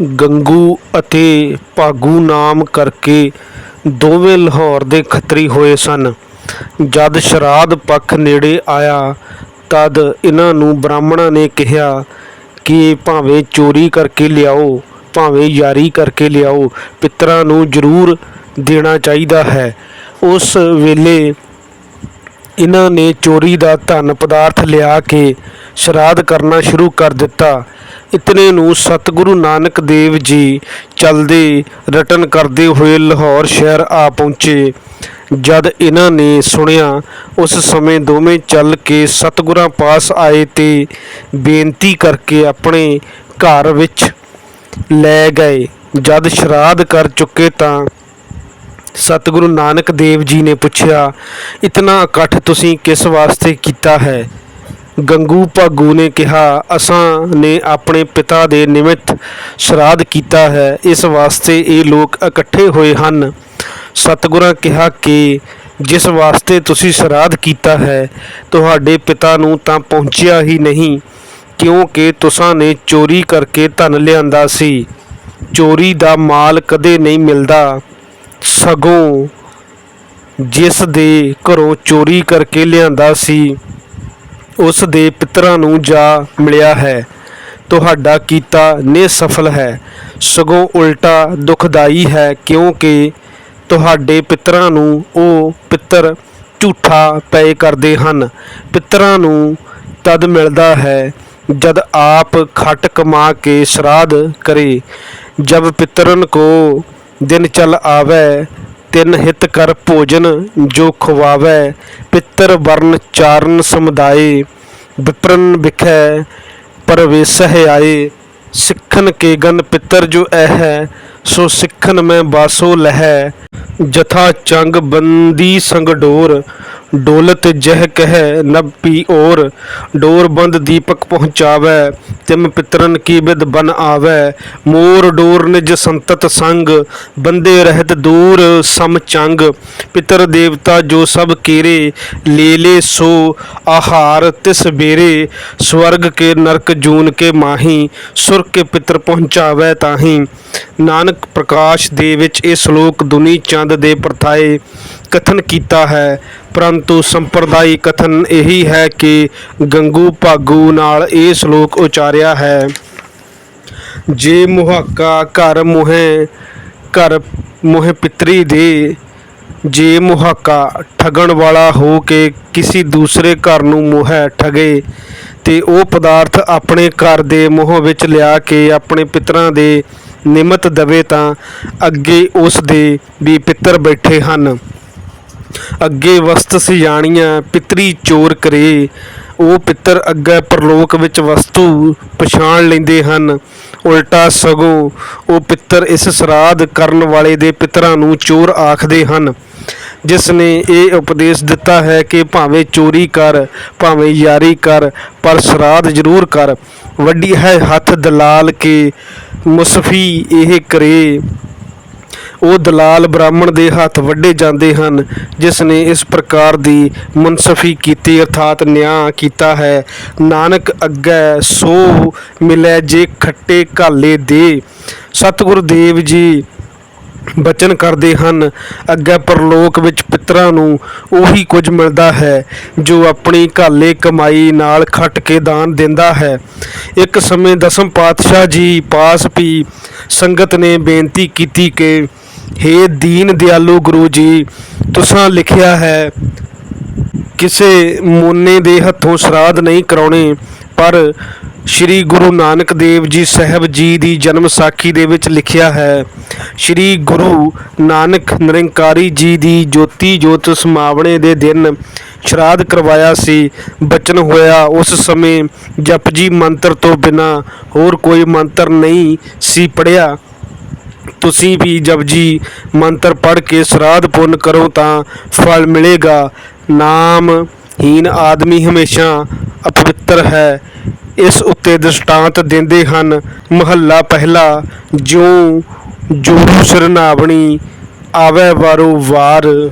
ਗੰਗੂ ਅਤੇ ਭਾਗੂ ਨਾਮ ਕਰਕੇ ਦੋਵੇਂ ਲਾਹੌਰ ਦੇ ਖੱਤਰੀ ਹੋਏ ਸਨ। ਜਦ ਸ਼ਰਾਧ ਪੱਖ ਨੇੜੇ ਆਇਆ, ਤਦ ਇਹਨਾਂ ਨੂੰ ਬ੍ਰਾਹਮਣਾਂ ਨੇ ਕਿਹਾ ਕਿ ਭਾਵੇਂ ਚੋਰੀ ਕਰਕੇ ਲਿਆਓ, ਭਾਵੇਂ ਯਾਰੀ ਕਰਕੇ ਲਿਆਓ, ਪਿੱਤਰਾਂ ਨੂੰ ਜ਼ਰੂਰ ਦੇਣਾ ਚਾਹੀਦਾ ਹੈ। ਉਸ ਵੇਲੇ ਇਹਨਾਂ ਨੇ ਚੋਰੀ ਦਾ ਧਨ ਪਦਾਰਥ ਲਿਆ ਕੇ ਸ਼ਰਾਧ ਕਰਨਾ ਸ਼ੁਰੂ ਕਰ ਦਿੱਤਾ। ਇਤਨੇ ਨੂੰ ਸਤਿਗੁਰੂ ਨਾਨਕ ਦੇਵ ਜੀ ਚਲਦੇ ਰਟਨ ਕਰਦੇ ਹੋਏ ਲਾਹੌਰ ਸ਼ਹਿਰ ਆ ਪਹੁੰਚੇ। ਜਦ ਇਹਨਾਂ ਨੇ ਸੁਣਿਆ, ਉਸ ਸਮੇਂ ਦੋਵੇਂ ਚੱਲ ਕੇ ਸਤਿਗੁਰਾਂ ਪਾਸ ਆਏ ਤੇ ਬੇਨਤੀ ਕਰਕੇ ਆਪਣੇ ਘਰ ਵਿੱਚ ਲੈ ਗਏ। ਜਦ ਸ਼ਰਾਧ ਕਰ ਚੁੱਕੇ ਤਾਂ ਸਤਿਗੁਰੂ ਨਾਨਕ ਦੇਵ ਜੀ ਨੇ ਪੁੱਛਿਆ, ਇਤਨਾ ਇਕੱਠ ਤੁਸੀਂ ਕਿਸ ਵਾਸਤੇ ਕੀਤਾ ਹੈ? ਗੰਗੂ ਭਾਗੂ ਨੇ ਕਿਹਾ, ਅਸਾਂ ਨੇ ਆਪਣੇ ਪਿਤਾ ਦੇ ਨਿਮਿਤ ਸ਼ਰਾਧ ਕੀਤਾ ਹੈ, ਇਸ ਵਾਸਤੇ ਇਹ ਲੋਕ ਇਕੱਠੇ ਹੋਏ ਹਨ। ਸਤਿਗੁਰਾਂ ਕਿਹਾ ਕਿ, ਜਿਸ ਵਾਸਤੇ ਤੁਸੀਂ ਸ਼ਰਾਧ ਕੀਤਾ ਹੈ, ਤੁਹਾਡੇ ਪਿਤਾ ਨੂੰ ਤਾਂ ਪਹੁੰਚਿਆ ਹੀ ਨਹੀਂ, ਕਿਉਂਕਿ ਤੁਸਾਂ ਨੇ ਚੋਰੀ ਕਰਕੇ ਧਨ ਲਿਆਂਦਾ ਸੀ। ਚੋਰੀ ਦਾ ਮਾਲ ਕਦੇ ਨਹੀਂ ਮਿਲਦਾ। ਸਗੋਂ ਜਿਸ ਦੇ ਘਰੋਂ ਚੋਰੀ ਕਰਕੇ ਲਿਆਂਦਾ ਸੀ, ਉਸ ਦੇ ਪਿਤਰਾਂ ਨੂੰ ਜਾ ਮਿਲਿਆ ਹੈ। ਤੁਹਾਡਾ ਕੀਤਾ ਨਿਸਫਲ ਹੈ। ਸਗੋਂ ਉਲਟਾ ਦੁਖਦਾਈ ਹੈ ਕਿਉਂਕਿ ਤੁਹਾਡੇ ਪਿਤਰਾਂ ਨੂੰ ਉਹ ਪਿੱਤਰ ਝੂਠਾ ਪਏ ਕਰਦੇ ਹਨ। ਪਿਤਰਾਂ ਨੂੰ ਤਦ ਮਿਲਦਾ ਹੈ ਜਦ ਆਪ ਖਟ ਕਮਾ ਕੇ ਸ਼ਰਾਧ ਕਰੇ। ਜਬ ਪਿਤਰਨ ਕੋ ਦਿਨ ਚਲ ਆਵੈ, ਤਿੰਨ ਹਿਤ ਕਰ ਭੋਜਨ ਜੋ ਖਵਾਵੇ, ਪਿੱਤਰ ਵਰਨ ਚਾਰਨ ਸਮੁਦਾਏ, ਵਿਪਰਨ ਵਿਖੈ ਪਰਵੇਸਹਿ ਆਏ। ਸਿੱਖਨ ਕੇ ਗਨ ਪਿੱਤਰ ਜੋ ਐ ਸੋ ਸਿੱਖਨ ਮੈਂ ਬਾਸੋ ਲਹੈ। ਜਥਾ ਚੰਗ ਬੰਦੀ ਸੰਗ ਡੋਰ ਡੋਲਤ ਜਹ ਕਹਿ ਨਭ ਪੀ ਔਰ, ਡੋਰ ਬੰਦ ਦੀਪਕ ਪਹੁੰਚਾਵੇ, ਤਿਮ ਪਿਤਰਨ ਕੀ ਬਿਦ ਬਨ ਆਵੇ, ਮੋਰ ਡੋਰ ਨਿਜ ਸੰਤਤ ਸੰਗ, ਬੰਦੇ ਰਹਿਤ ਦੂਰ ਸਮ ਚੰਗ, ਪਿਤਰ ਦੇਵਤਾ ਜੋ ਸਭ ਕੀਰੇ, ਲੈ ਲੈ ਸੋ ਆਹਾਰ ਤਿਸ ਬੇਰੇ, ਸਵਰਗ ਕੇ ਨਰਕ ਜੂਨ ਕੇ ਮਾਹੀ, ਸੁਰ ਕੇ ਪਿਤਰ ਪਹੁੰਚਾਵੇ ਤਾਹੀ। ਨਾਨਕ ਪ੍ਰਕਾਸ਼ ਦੇ ਵਿੱਚ ਇਹ ਸ਼ਲੋਕ ਦੁਨੀ ਚੰਦ ਦੇ ਪ੍ਰਥਾਏ ਕਥਨ ਕੀਤਾ ਹੈ, ਪਰੰਤੂ ਸੰਪਰਦਾਇ ਕਥਨ ਇਹੀ ਹੈ ਕਿ ਗੰਗੂ ਭਾਗੂ ਨਾਲ ਇਹ ਸ਼ਲੋਕ ਉਚਾਰਿਆ ਹੈ, ਜੇ ਮੁਹਾਕਾ ਘਰ ਮੁਹੇ ਘਰ ਮੁਹੇ ਪਿਤਰੀ ਦੇ, ਜੇ ਮੁਹਾਕਾ ਠਗਣ ਵਾਲਾ ਹੋ ਕੇ ਕਿਸੇ ਦੂਸਰੇ ਘਰ ਨੂੰ ਮੁਹੈ ਠਗੇ, ਤੇ ਉਹ ਪਦਾਰਥ ਆਪਣੇ ਘਰ ਦੇ ਮੋਹ ਵਿੱਚ ਲਿਆ ਕੇ ਆਪਣੇ ਪਿਤਰਾਂ ਦੇ ਨਿਮਤ ਦਵੇ ਤਾਂ ਅੱਗੇ ਉਸ ਦੇ ਵੀ ਪਿੱਤਰ ਬੈਠੇ ਹਨ। ਅੱਗੇ ਵਸਤ ਸਿਆਣੀਆਂ ਪਿਤਰੀ ਚੋਰ ਕਰੇ। ਉਹ ਪਿੱਤਰ ਅੱਗੇ ਪਰਲੋਕ ਵਿੱਚ ਵਸਤੂ ਪਛਾਣ ਲੈਂਦੇ ਹਨ। ਉਲਟਾ ਸਗੋਂ ਉਹ ਪਿੱਤਰ ਇਸ ਸਰਾਧ ਕਰਨ ਵਾਲੇ ਦੇ ਪਿਤਰਾਂ ਨੂੰ ਚੋਰ ਆਖਦੇ ਹਨ। ਜਿਸ ਨੇ ਇਹ ਉਪਦੇਸ਼ ਦਿੱਤਾ ਹੈ ਕਿ ਭਾਵੇਂ ਚੋਰੀ ਕਰ, ਭਾਵੇਂ ਯਾਰੀ ਕਰ, ਪਰ ਸਰਾਧ ਜ਼ਰੂਰ ਕਰ। ਵੱਡੀ ਹੈ ਹੱਥ ਦਲਾਲ ਕੇ ਮੁਸਫੀ ਇਹ ਕਰੇ। ਉਹ ਦਲਾਲ ਬ੍ਰਾਹਮਣ ਦੇ ਹੱਥ ਵੱਡੇ ਜਾਂਦੇ ਹਨ ਜਿਸ ਨੇ ਇਸ ਪ੍ਰਕਾਰ ਦੀ ਮੁਨਸਫੀ ਕੀਤੀ, ਅਰਥਾਤ ਨਿਆਂ ਕੀਤਾ ਹੈ। ਨਾਨਕ ਅੱਗੇ ਸੋ ਮਿਲੇ ਜੇ ਖੱਟੇ ਘਾਲੇ ਦੇ। ਸਤਿਗੁਰੂ ਦੇਵ ਜੀ ਬਚਨ ਕਰਦੇ ਹਨ। ਅੱਗੇ ਪਰਲੋਕ ਵਿੱਚ ਪਿਤਰਾਂ ਨੂੰ ਉਹੀ ਕੁਝ ਮਿਲਦਾ ਹੈ, ਜੋ ਆਪਣੀ ਘਾਲੇ ਕਮਾਈ ਨਾਲ ਖੱਟ ਕੇ ਦਾਨ ਦਿੰਦਾ ਹੈ। ਇੱਕ ਸਮੇਂ ਦਸਮ ਪਾਤਸ਼ਾਹ ਜੀ ਪਾਸ ਪੀ ਸੰਗਤ ਨੇ ਬੇਨਤੀ ਕੀਤੀ ਕਿ, ਹੇ ਦੀਨ ਦਿਆਲੂ ਗੁਰੂ ਜੀ, ਤੁਸਾਂ ਲਿਖਿਆ ਹੈ, ਕਿਸੇ ਮੋਨੇ ਦੇ ਹੱਥੋਂ ਸ਼ਰਾਧ ਨਹੀਂ ਕਰਾਉਣੇ। ਪਰ ਸ਼੍ਰੀ ਗੁਰੂ ਨਾਨਕ ਦੇਵ ਜੀ ਸਾਹਿਬ ਜੀ ਦੀ ਜਨਮ ਸਾਖੀ ਦੇ ਵਿੱਚ ਲਿਖਿਆ ਹੈ, ਸ਼੍ਰੀ ਗੁਰੂ ਨਾਨਕ ਨਿਰੰਕਾਰੀ ਜੀ ਦੀ ਜੋਤੀ ਜੋਤ ਸਮਾਵਣੇ ਦੇ ਦਿਨ ਸ਼ਰਾਧ ਕਰਵਾਇਆ ਸੀ। ਬਚਨ ਹੋਇਆ, ਉਸ ਸਮੇਂ ਜਪਜੀ ਮੰਤਰ ਤੋਂ ਬਿਨਾ ਹੋਰ ਕੋਈ ਮੰਤਰ ਨਹੀਂ ਸੀ ਪੜਿਆ ਤੁਸੀਂ ਵੀ ਜਪਜੀ ਮੰਤਰ ਪੜ੍ਹ ਕੇ ਸਰਾਧ ਪੁੰਨ ਕਰੋ ਤਾਂ ਫਲ ਮਿਲੇਗਾ। ਨਾਮ ਹੀਨ ਆਦਮੀ ਹਮੇਸ਼ਾ ਅਪਵਿੱਤਰ ਹੈ। ਇਸ ਉੱਤੇ ਦ੍ਰਿਸ਼ਟਾਂਤ ਦਿੰਦੇ ਹਨ, ਮਹੱਲਾ ਪਹਿਲਾ, ਜਿਉ ਜੋਰੂ ਸਰਨਾਵਣੀ, ਆਵੇ ਵਾਰੋ ਵਾਰ।